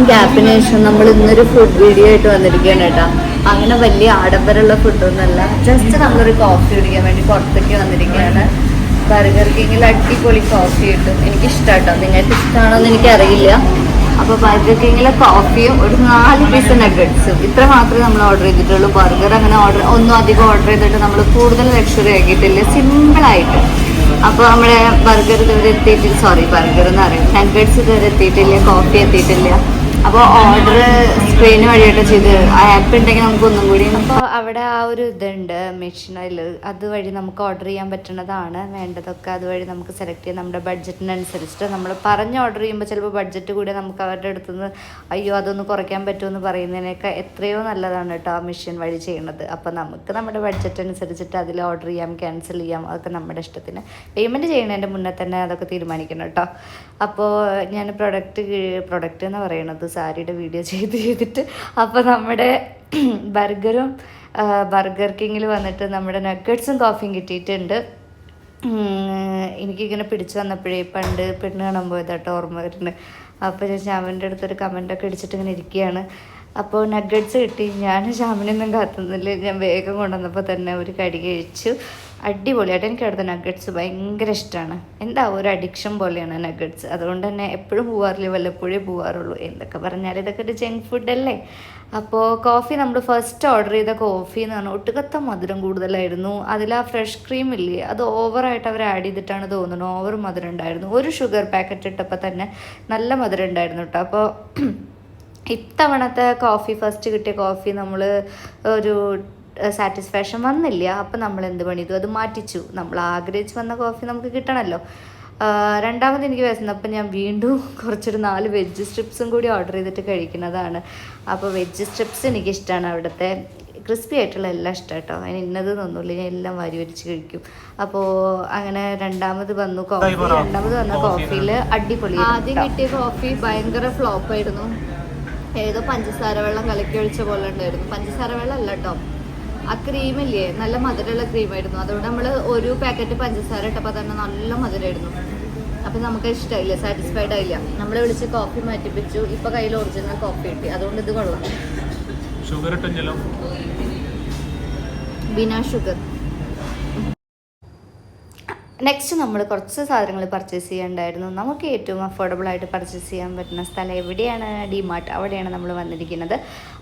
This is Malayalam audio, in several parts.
ലോങ് ഗ്യാപ്പിന് ശേഷം നമ്മൾ ഇന്നൊരു ഫുഡ് വീഡിയോ ആയിട്ട് വന്നിരിക്കുകയാണ് കേട്ടോ. അങ്ങനെ വലിയ ആഡംബരമുള്ള ഫുഡൊന്നുമല്ല ജസ്റ്റ് നമ്മളൊരു കോഫി കുടിക്കാൻ വേണ്ടി പുറത്തേക്ക് വന്നിരിക്കുകയാണ്. ബർഗർ കിങ്ങിൽ അടിപൊളി കോഫി കിട്ടും. എനിക്ക് കേട്ടോ നിങ്ങൾക്ക് ഇഷ്ടമാണോ എന്ന് എനിക്കറിയില്ല അപ്പോൾ ബർഗർ കിങ്ങിലെ കോഫിയും ഒരു നാല് പീസ് നഗറ്റ്സും ഇത്ര മാത്രമേ നമ്മൾ ഓർഡർ ചെയ്തിട്ടുള്ളൂ. ബർഗർ അങ്ങനെ ഓർഡർ ഒന്നും അധികം ഓർഡർ ചെയ്തിട്ട് നമ്മൾ കൂടുതൽ ലക്ഷറി ആക്കിയിട്ടില്ല. സിമ്പിളായിട്ട് അപ്പോൾ നമ്മുടെ ബർഗർ ഇതുവരെ എത്തിയിട്ടില്ല. സോറി ബർഗർ എന്ന് പറയും നഗറ്റ്സ് ഇതുവരെ എത്തിയിട്ടില്ല. കോഫി എത്തിയിട്ടില്ല. അപ്പോൾ ഓർഡർ സ്ക്രീൻ വഴിയായിട്ട് ചെയ്ത് ആ ആപ്പ് ഉണ്ടെങ്കിൽ നമുക്ക് ഒന്നും കൂടി അപ്പോൾ അവിടെ ആ ഒരു ഇതുണ്ട് മെഷീനിൽ അതുവഴി നമുക്ക് ഓർഡർ ചെയ്യാൻ പറ്റുന്നതാണ്. വേണ്ടതൊക്കെ അതുവഴി നമുക്ക് സെലക്ട് ചെയ്യാം. നമ്മുടെ ബഡ്ജറ്റിനനുസരിച്ചിട്ട് നമ്മൾ പറഞ്ഞ് ഓർഡർ ചെയ്യുമ്പോൾ ചിലപ്പോൾ ബഡ്ജറ്റ് കൂടി നമുക്ക് അവരുടെ അടുത്ത് നിന്ന് അയ്യോ അതൊന്ന് കുറയ്ക്കാൻ പറ്റുമെന്ന് പറയുന്നതിനൊക്കെ എത്രയോ നല്ലതാണ് കേട്ടോ ആ മെഷീൻ വഴി ചെയ്യുന്നത് അപ്പോൾ നമുക്ക് നമ്മുടെ ബഡ്ജറ്റ് അനുസരിച്ചിട്ട് അതിൽ ഓർഡർ ചെയ്യാം ക്യാൻസൽ ചെയ്യാം. അതൊക്കെ നമ്മുടെ ഇഷ്ടത്തിന്. പേയ്മെന്റ് ചെയ്യുന്നതിന്റെ മുന്നേ തന്നെ അതൊക്കെ തീരുമാനിക്കണം കേട്ടോ. അപ്പോൾ ഞാൻ പ്രൊഡക്റ്റ് പ്രൊഡക്റ്റ് എന്ന് പറയുന്നത് സാരിയുടെ വീഡിയോ ചെയ്ത് ചെയ്തിട്ട് അപ്പോൾ നമ്മുടെ ബർഗറും ബർഗർ കിങ്ങിൽ വന്നിട്ട് നമ്മുടെ നഗറ്റ്സും കോഫിയും കിട്ടിയിട്ടുണ്ട്. എനിക്കിങ്ങനെ പിടിച്ചു വന്നപ്പോഴേ പണ്ട് പെണ്ണ് കാണാൻ പോയതാട്ടോ ഓർമ്മ വരുന്നുണ്ട് അപ്പോൾ ഞാൻ അവന്റെ അടുത്തൊരു കമന്റൊക്കെ അടിച്ചിട്ട് ഇങ്ങനെ ഇരിക്കുകയാണ്. അപ്പോൾ നഗ്ഗറ്റ്സ് കിട്ടി. ഞാൻ ഷാമിനൊന്നും കാത്തുന്നില്ല. ഞാൻ വേഗം കൊണ്ടുവന്നപ്പോൾ തന്നെ ഒരു കടി കഴിച്ചു. അടിപൊളിയായിട്ട് എനിക്ക് അവിടുത്തെ നഗ്ഗറ്റ്സ് ഭയങ്കര ഇഷ്ടമാണ് എന്താ ഒരു അഡിക്ഷൻ പോലെയാണ് നഗ്ഗറ്റ്സ് അതുകൊണ്ട് തന്നെ എപ്പോഴും പോവാറില്ല? വല്ലപ്പോഴേ പോവാറുള്ളൂ. എന്തൊക്കെ പറഞ്ഞാൽ ഇതൊക്കെ ഒരു ജങ്ക് അല്ലേ? അപ്പോൾ കോഫി നമ്മൾ ഫസ്റ്റ് ഓർഡർ ചെയ്ത കോഫി എന്ന് പറഞ്ഞാൽ ഒട്ടുകത്ത മധുരം കൂടുതലായിരുന്നു. അതിൽ ആ ഫ്രഷ് ക്രീം ഇല്ലേ? അത് ഓവറായിട്ട് അവർ ആഡ് ചെയ്തിട്ടാണ് തോന്നുന്നത് ഓവർ മധുരം ഉണ്ടായിരുന്നു. ഒരു ഷുഗർ പാക്കറ്റ് ഇട്ടപ്പോൾ തന്നെ നല്ല മധുരം ഉണ്ടായിരുന്നു കേട്ടോ അപ്പോൾ ഇത്തവണത്തെ കോഫി ഫസ്റ്റ് കിട്ടിയ കോഫി നമ്മൾ ഒരു സാറ്റിസ്ഫാക്ഷൻ വന്നില്ല. അപ്പം നമ്മൾ എന്ത് പണിതു അത് മാറ്റിച്ചു. നമ്മൾ ആഗ്രഹിച്ച് വന്ന കോഫി നമുക്ക് കിട്ടണമല്ലോ രണ്ടാമത് എനിക്ക് വിശന്നപ്പോൾ ഞാൻ വീണ്ടും കുറച്ചൊരു നാല് വെജ് സ്ട്രിപ്സും കൂടി ഓർഡർ ചെയ്തിട്ട് കഴിക്കുന്നതാണ്. അപ്പോൾ വെജ് സ്ട്രിപ്സ് എനിക്കിഷ്ടമാണ് അവിടുത്തെ. ക്രിസ്പി ആയിട്ടുള്ള എല്ലാം ഇഷ്ടം കേട്ടോ അതിന് ഇന്നത് ഒന്നുമില്ല ഞാൻ എല്ലാം വാരി വരിച്ച് കഴിക്കും. അപ്പോൾ അങ്ങനെ രണ്ടാമത് വന്നു കോഫി രണ്ടാമത് വന്ന കോഫിയിൽ അടിപൊളി ആദ്യം കിട്ടിയ കോഫി ഭയങ്കര ഫ്ലോപ്പ് ആയിരുന്നു. ഏതോ പഞ്ചസാര വെള്ളം കലക്കി ഒഴിച്ച പോലെ ഉണ്ടായിരുന്നു. പഞ്ചസാര വെള്ളം അല്ല കേട്ടോ ആ ക്രീമില്ലേ നല്ല മധുരമുള്ള ക്രീമായിരുന്നു അതുകൊണ്ട് നമ്മൾ ഒരു പാക്കറ്റ് പഞ്ചസാര ഇട്ടപ്പോൾ തന്നെ നല്ല മധുരമായിരുന്നു. അപ്പം നമുക്ക് ഇഷ്ടമായില്ല സാറ്റിസ്ഫൈഡ് ആയില്ല. നമ്മൾ വിളിച്ച് കോഫി മാറ്റിപ്പിച്ചു. ഇപ്പൊ കയ്യിൽ ഒറിജിനൽ കോഫി കിട്ടി. അതുകൊണ്ട് ഇത് കൊള്ളാം. ഷുഗർ ഇട്ടല്ലോ ബിനാ ഷുഗർ നെക്സ്റ്റ് നമ്മൾ കുറച്ച് സാധനങ്ങൾ പർച്ചേസ് ചെയ്യേണ്ടായിരുന്നു നമുക്ക് ഏറ്റവും അഫോർഡബിൾ ആയിട്ട് പർച്ചേസ് ചെയ്യാൻ പറ്റുന്ന സ്ഥലം എവിടെയാണ്? ഡിമാർട്ട് അവിടെയാണ് നമ്മൾ വന്നിരിക്കുന്നത്.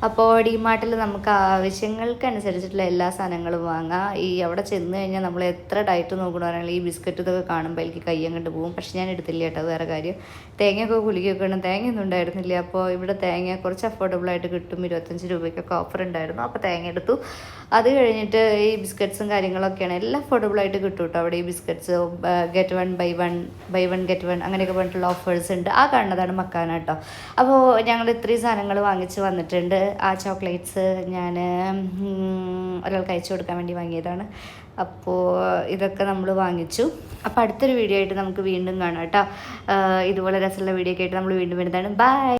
അപ്പോൾ ഡിമാർട്ടിൽ നമുക്ക് ആവശ്യങ്ങൾക്കനുസരിച്ചിട്ടുള്ള എല്ലാ സാധനങ്ങളും വാങ്ങാം. ഈ അവിടെ ചെന്ന് കഴിഞ്ഞാൽ നമ്മൾ എത്ര ഡയറ്റ് നോക്കണമെങ്കിൽ ഈ ബിസ്ക്കറ്റ് ഇതൊക്കെ കാണുമ്പോൾ എനിക്ക് കയ്യം കണ്ട് പോകും. പക്ഷെ ഞാൻ എടുത്തില്ല കേട്ടോ വേറെ കാര്യം. തേങ്ങയൊക്കെ കുലിക്കൊക്കെ ഉണ്ട് തേങ്ങയൊന്നും ഉണ്ടായിരുന്നില്ല. അപ്പോൾ ഇവിടെ തേങ്ങ കുറച്ച് അഫോർഡബിൾ ആയിട്ട് കിട്ടും. ഇരുപത്തഞ്ച് രൂപയ്ക്കൊക്കെ ഓഫർ ഉണ്ടായിരുന്നു. അപ്പോൾ തേങ്ങ എടുത്തു. അത് കഴിഞ്ഞിട്ട് ഈ ബിസ്ക്കറ്റ്സും കാര്യങ്ങളൊക്കെയാണ്. എല്ലാം അഫോർഡബിൾ ആയിട്ട് കിട്ടും കേട്ടോ. അവിടെ ഈ biscuits get one buy one buy one get one അങ്ങനെയൊക്കെ പറഞ്ഞിട്ടുള്ള ഓഫേഴ്സ് ഉണ്ട്. ആ കാണുന്നതാണ് മക്കാന കേട്ടോ അപ്പോൾ ഞങ്ങൾ ഇത്രയും സാധനങ്ങൾ വാങ്ങിച്ച് വന്നിട്ടുണ്ട്. ആ ചോക്ലേറ്റ്സ് ഞാൻ ഒരാൾക്ക് അയച്ചു കൊടുക്കാൻ വേണ്ടി വാങ്ങിയതാണ്. അപ്പോൾ ഇതൊക്കെ നമ്മൾ വാങ്ങിച്ചു. അപ്പോൾ അടുത്തൊരു വീഡിയോ ആയിട്ട് നമുക്ക് വീണ്ടും കാണാം കേട്ടോ ഇതുപോലെ രസമുള്ള വീഡിയോ ഒക്കെ ആയിട്ട് നമ്മൾ വീണ്ടും വരുന്നതാണ്. ബൈ